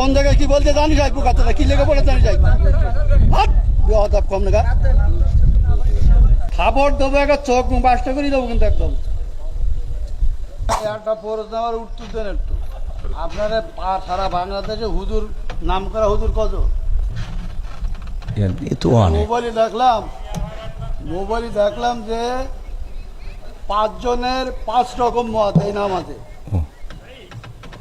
কোন জায়গায় কি বলতে জানি যাই পোকাতে কি লেগে পড়ে জানি যাই। কম না খাবার দেবো একটা চোখ বাসটা করে দেবো কিন্তু একদম। একটা প্রশ্ন আমার উত্তর দেন একটু। আপনারা পা- সারা বাংলাদেশে হুজুর নাম করা হুজুর কত মোবাইলে দেখলাম মোবাইলে দেখলাম যে পাঁচজনের পাঁচ রকম মত এই নাম ও।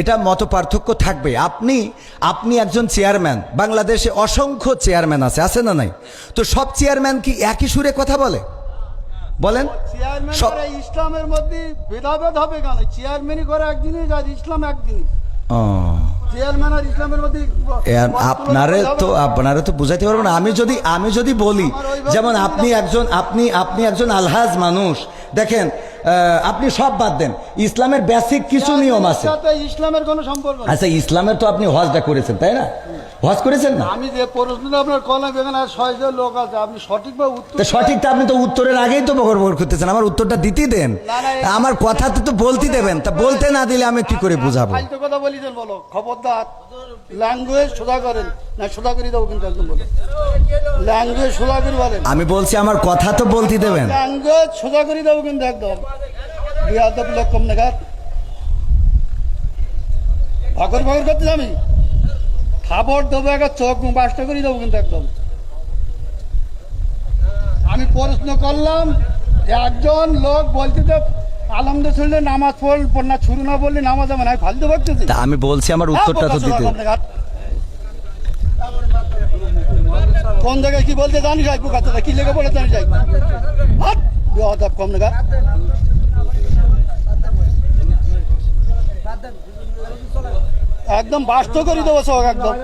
এটা মত পার্থক্য থাকবে। আপনি আপনি একজন চেয়ারম্যান। বাংলাদেশে অসংখ্য চেয়ারম্যান আছে আছে না নাই? তো সব চেয়ারম্যান কি একই সুরে কথা বলে? বলেন। ইসলামের মধ্যে ভেদাভেদ হবে কেন? চেয়ারম্যানই করে এক জিনিস আর ইসলাম এক জিনিস। আপনারে তো আপনারে তো বুঝাইতে পারব না। আমি যদি আমি যদি বলি যেমন আপনি একজন আপনি আপনি একজন আলহাজ মানুষ। দেখেন আপনি সব বাদ দেন। ইসলামের বেসিক কিছু নিয়ম আছে। ইসলামের কোনো সম্পর্ক আচ্ছা ইসলামের তো আপনি হজটা করেছেন তাই না? হজ করেছেন না? আমি যে প্রশ্নটা আপনার কলাম এখানে ছয়জন লোক আছে। আপনি সঠিকভাবে উত্তর তো সঠিকটা আপনি তো উত্তরের আগেই তো বকর করতেছেন। আমার উত্তরটা দিতেই দেন। আমার কথা তো তো বলতে দেবেন। তা বলতে না দিলে আমি কি করে বুঝাবো? কথা বলিছেন বলো। খবরদার। ল্যাঙ্গুয়েজ সোজা করেন। না সোজা করে দেবো কিন্তু একদম বলো। ল্যাঙ্গুয়েজ সোজা করে বলেন। আমি বলছি আমার কথা তো বলতে দেবেন। ল্যাঙ্গুয়েজ সোজা করে দেবো কিন্তু একদম। বিয়াদব লোক কম নাগাদ ভাগর ভাগর করতে আমি খাবার দেবো একটা চোখ বাসটা করে দেবো কিন্তু একদম। আমি প্রশ্ন করলাম একজন লোক বলতে তো আলমদে শুনলে নামাজ পড়ল না ছুরু না বললে নামাজ হবে না আমি ফালতু ভাবতেছি আমি বলছি আমার উত্তরটা তো দিতে। কোন জায়গায় কি বলতে জানি যাই পোকাতে কি লেগে পড়ে জানি যাই। হাট বেহাত কম নাগাদ একদম বাস্ত করে দেবো সব একদম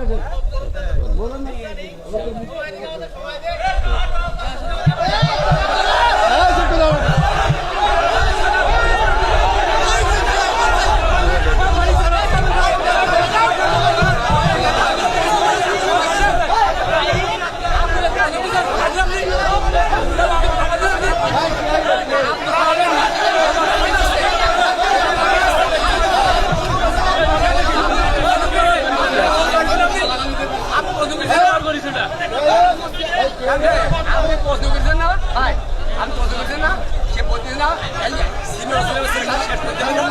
আমাকে প্রশ্ন করছেন না ভাই, আমি প্রশ্ন করছেন না সে প্রতিদিন না সিনিয়র সিনিয়র শেষ করতে না